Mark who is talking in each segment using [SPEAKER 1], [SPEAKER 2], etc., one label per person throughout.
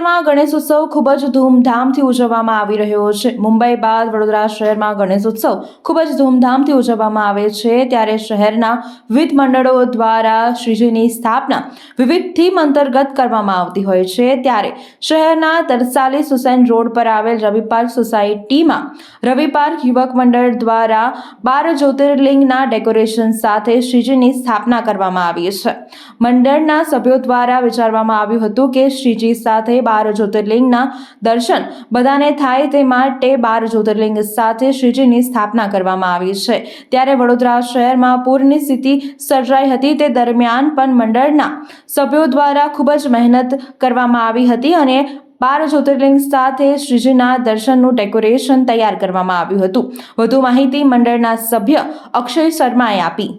[SPEAKER 1] વડોદરામાં ગણેશ ઉત્સવ ખૂબ જ ધૂમધામથી ઉજવવામાં આવી રહ્યો છે. મુંબઈ બાદ વડોદરા શહેરમાં ગણેશ ઉત્સવ ખૂબ જ ધૂમધામથી ઉજવવામાં આવે છે. ત્યારે શહેરના વિવિધ મંડળો દ્વારા શ્રીજીની સ્થાપના વિવિધ થીમ અંતર્ગત કરવામાં આવતી હોય છે. ત્યારે શહેરના તરસાલી સુસેન રોડ પર આવેલ રવિ પાર્ક સોસાયટીમાં રવિ પાર્ક યુવક મંડળ દ્વારા બાર જ્યોતિર્લિંગના ડેકોરેશન સાથે શ્રીજીની સ્થાપના કરવામાં આવી છે. મંડળના સભ્યો દ્વારા વિચારવામાં આવ્યું હતું કે શ્રીજી સાથે બાર જ્યોતિર્લિંગના દર્શન બધાને થાય તે માટે બાર જ્યોતિર્લિંગ સાથે શ્રીજીની સ્થાપના કરવામાં આવી છે. ત્યારે વડોદરા શહેરમાં પૂરની સ્થિતિ સર્જાઈ હતી. તે દરમિયાન પણ મંડળના સભ્યો દ્વારા ખૂબ જ મહેનત કરવામાં આવી હતી અને બાર જ્યોતિર્લિંગ સાથે શ્રીજીના દર્શનનું ડેકોરેશન તૈયાર કરવામાં આવ્યું હતું. વધુ માહિતી મંડળના સભ્ય અક્ષય શર્માએ આપી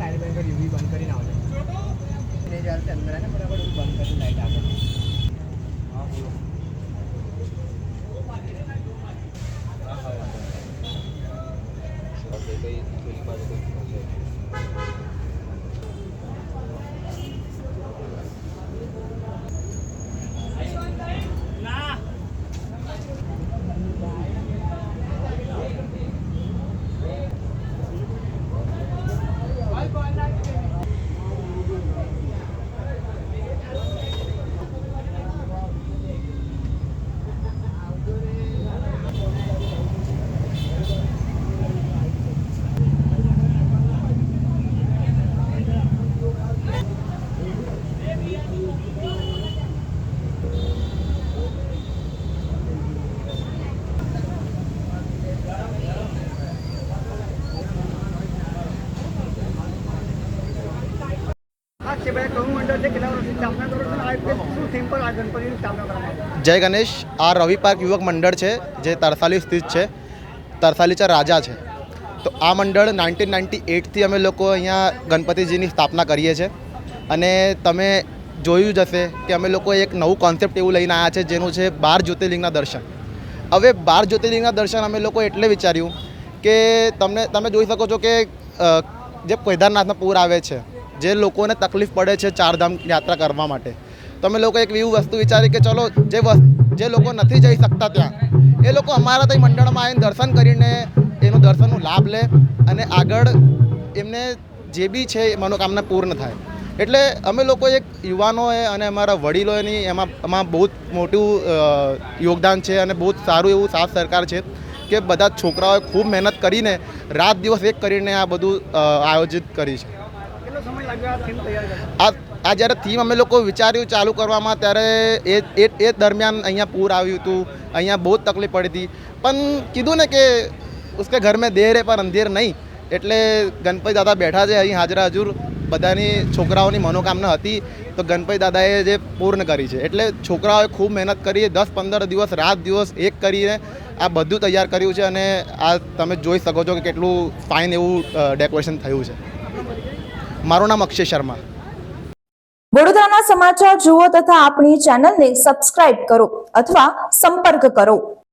[SPEAKER 2] લાઈટ બંધ કરી યુવી બંધ કરીને આવજો એને જ્યારે અંદર બરાબર એવું બંધ કરી લાઈટ આગળ હા બોલો હા છે ભાઈ કયું મંડળ છે કેટલા વર્ષથી સ્થાપના કરો છો અને આ વખતે શું થીમ પર આ ગણપતિની સ્થાપના કરવામાં આવી
[SPEAKER 3] જય ગણેશ, આ રવિ પાર્ક યુવક મંડળ છે, જે તરસાલી સ્થિત છે, તરસાલીચા રાજા છે. તો આ મંડળ નાઇન્ટીન નાઇન્ટી એટથી અમે લોકો અહીંયા ગણપતિજીની સ્થાપના કરીએ છીએ. અને તમે જોયું જ હશે કે અમે લોકો એક નવું કોન્સેપ્ટ એવું લઈને આવ્યા છે, જેનું છે બાર જ્યોતિર્લિંગના દર્શન. હવે બાર જ્યોતિર્લિંગના દર્શન અમે લોકો એટલે વિચાર્યું કે તમને, તમે જોઈ શકો છો કે જે કેદારનાથમાં પૂર આવે છે જે લોકોને તકલીફ પડે છે ચારધામ યાત્રા કરવા માટે. તમે લોકો એક એવું વસ્તુ વિચારી કે ચલો, જે જે લોકો નથી જઈ શકતા ત્યાં, એ લોકો અમારા ત્યાં મંડળમાં આવીને દર્શન કરીને એનું દર્શનનો લાભ લે અને આગળ એમને જે બી છે એ મનોકામના પૂર્ણ થાય. એટલે અમે લોકો એક યુવાનોએ અને અમારા વડીલોની એમાં એમાં બહુ જ મોટું યોગદાન છે અને બહુ જ સારું એવું સાથ સરકાર છે કે બધા છોકરાઓએ ખૂબ મહેનત કરીને રાત દિવસ એક કરીને આ બધું આયોજિત કરી છે.
[SPEAKER 2] આ
[SPEAKER 3] આ જ્યારે થીમ અમે લોકો વિચાર્યું ચાલુ કરવામાં, ત્યારે એ એ એ દરમિયાન અહીંયા પૂર આવ્યું હતું. અહીંયા બહુ તકલીફ પડી હતી. પણ કીધું ને કે ઉસકે ઘર મેં દેર હે પર અંધેર નહીં. એટલે ગણપતિ દાદા બેઠા છે, અહીં હાજરા હજુર. બધાની છોકરાઓની મનોકામના હતી. તો ગણપતિ દાદાએ જે પૂર્ણ કરી છે. એટલે છોકરાઓએ ખૂબ મહેનત કરી, દસ પંદર દિવસ, રાત દિવસ એક કરીને આ બધું તૈયાર કર્યું છે અને આ તમે જોઈ શકો છો કે કેટલું ફાઇન એવું ડેકોરેશન થયું છે. મારું નામ અક્ષય શર્મા.
[SPEAKER 1] વડોદરાના સમાચાર જુઓ તથા આપણી ચેનલને સબસ્ક્રાઇબ કરો અથવા સંપર્ક કરો.